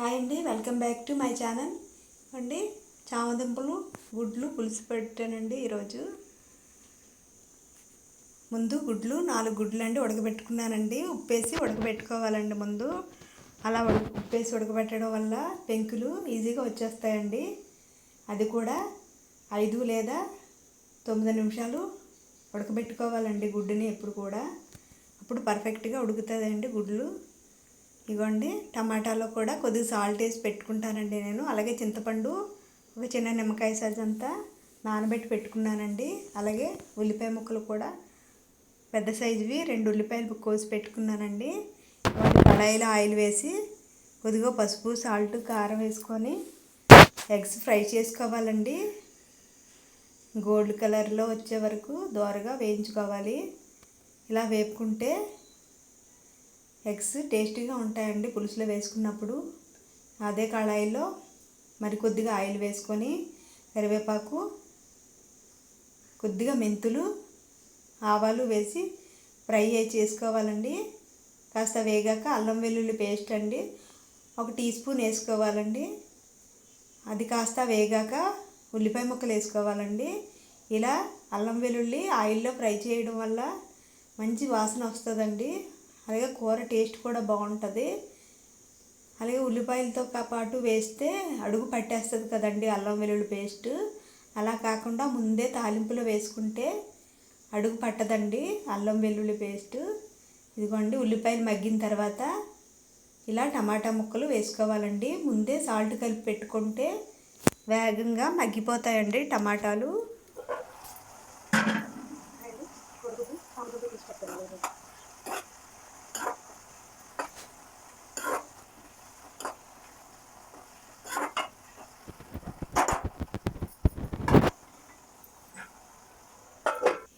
Hi అండి welcome back to my channel. అండి చామదుంపలు గుడ్లు పులుసు పెట్టానండి ఈరోజు. ముందు గుడ్లు నాలుగు గుడ్లు అండి ఉడకబెట్టుకున్నానండి. ఉప్పేసి ఉడకబెట్టుకోవాలండి ముందు. అలా ఉడక ఉప్పేసి ఉడకబెట్టడం వల్ల పెంకులు ఈజీగా వచ్చేస్తాయండి. అది కూడా ఐదు లేదా తొమ్మిది నిమిషాలు ఉడకబెట్టుకోవాలండి గుడ్డుని ఎప్పుడు కూడా. అప్పుడు పర్ఫెక్ట్గా ఉడుకుతుందండి గుడ్లు. ఇగోండి టమాటాలో కూడా కొద్దిగా సాల్ట్ వేసి పెట్టుకుంటానండి నేను. అలాగే చింతపండు ఒక చిన్న నిమ్మకాయ సైజ్ అంతా నానబెట్టి పెట్టుకున్నానండి. అలాగే ఉల్లిపాయ ముక్కలు కూడా పెద్ద సైజువి రెండు ఉల్లిపాయలు కోసి పెట్టుకున్నానండి. కడాయిలో ఆయిల్ వేసి కొద్దిగా పసుపు సాల్ట్ కారం వేసుకొని ఎగ్స్ ఫ్రై చేసుకోవాలండి. గోల్డ్ కలర్లో వచ్చే వరకు దోరగా వేయించుకోవాలి. ఇలా వేపుకుంటే ఎగ్స్ టేస్టీగా ఉంటాయండి. పులుసులో వేసుకున్నప్పుడు అదే కళాయిలో మరి కొద్దిగా ఆయిల్ వేసుకొని కరివేపాకు కొద్దిగా మెంతులు ఆవాలు వేసి ఫ్రై చేసుకోవాలండి. కాస్త వేగాక అల్లం వెల్లుల్లి పేస్ట్ అండి. ఒక టీ స్పూన్ వేసుకోవాలండి. అది కాస్త వేగాక ఉల్లిపాయ ముక్కలు వేసుకోవాలండి. ఇలా అల్లం వెల్లుల్లి ఆయిల్లో ఫ్రై చేయడం వల్ల మంచి వాసన వస్తుందండి. అలాగే కూర టేస్ట్ కూడా బాగుంటుంది. అలాగే ఉల్లిపాయలతో పాటు వేస్తే అడుగు పట్టేస్తుంది కదండి అల్లం వెల్లుల్లి పేస్ట్. అలా కాకుండా ముందే తాలింపులో వేసుకుంటే అడుగు పట్టదండి అల్లం వెల్లుల్లి పేస్ట్. ఇదిగోండి ఉల్లిపాయలు మగ్గిన తర్వాత ఇలా టమాటా ముక్కలు వేసుకోవాలండి. ముందే సాల్ట్ కలిపి పెట్టుకుంటే వేగంగా మగ్గిపోతాయండి టమాటాలు.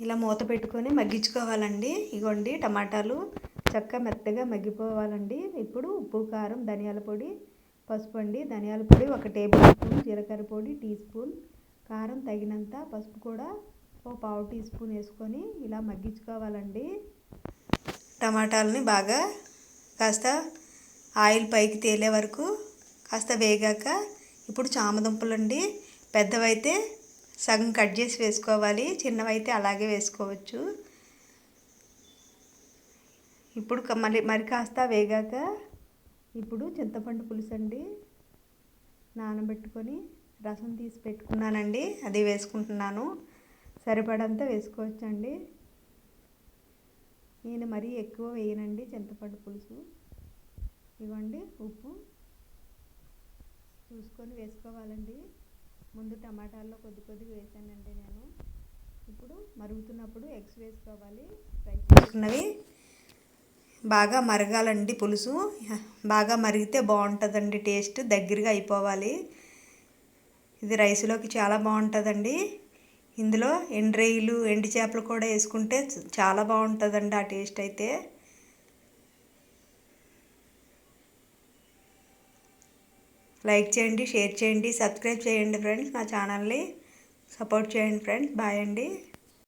ఇలా మూత పెట్టుకొని మగ్గించుకోవాలండి. ఇగోండి టమాటాలు చక్క మెత్తగా మగ్గిపోవాలండి. ఇప్పుడు ఉప్పు కారం ధనియాల పొడి పసుపు అండి. ధనియాల పొడి ఒక టేబుల్ స్పూన్ జీలకర్ర పొడి టీ స్పూన్ కారం తగినంత పసుపు కూడా ఓ పావు టీ స్పూన్ వేసుకొని ఇలా మగ్గించుకోవాలండి. టమాటాలని బాగా కాస్త ఆయిల్ పైకి తేలే వరకు కాస్త వేగాక ఇప్పుడు చామదుంపలు అండి పెద్దవైతే సగం కట్ చేసి వేసుకోవాలి. చిన్నవైతే అలాగే వేసుకోవచ్చు. ఇప్పుడు మళ్ళీ మరి కాస్త వేగాక ఇప్పుడు చింతపండు పులుసు అండి నానబెట్టుకొని రసం తీసి పెట్టుకున్నానండి. అది వేసుకుంటున్నాను. సరిపడంతా వేసుకోవచ్చండి. నేను మరీ ఎక్కువ వేయనండి చింతపండు పులుసు. ఇవ్వండి ఉప్పు. చూసుకొని వేసుకోవాలండి. ముందు టమాటాల్లో కొద్ది కొద్దిగా వేసానండి నేను. ఇప్పుడు మరుగుతున్నప్పుడు ఎగ్స్ వేసుకోవాలి. ఫ్రై చేసుకున్నవి బాగా మరగాలండి పులుసు. బాగా మరిగితే బాగుంటుందండి టేస్ట్ దగ్గరగా అయిపోవాలి. ఇది రైస్లోకి చాలా బాగుంటుందండి. ఇందులో ఎండ్రేయిలు ఎండి చేపలు కూడా వేసుకుంటే చాలా బాగుంటుందండి ఆ టేస్ట్ అయితే. లైక్ చేయండి షేర్ చేయండి సబ్స్క్రైబ్ చేయండి ఫ్రెండ్స్ నా ఛానల్ని. సపోర్ట్ చేయండి ఫ్రెండ్స్ బాయ్ అండి.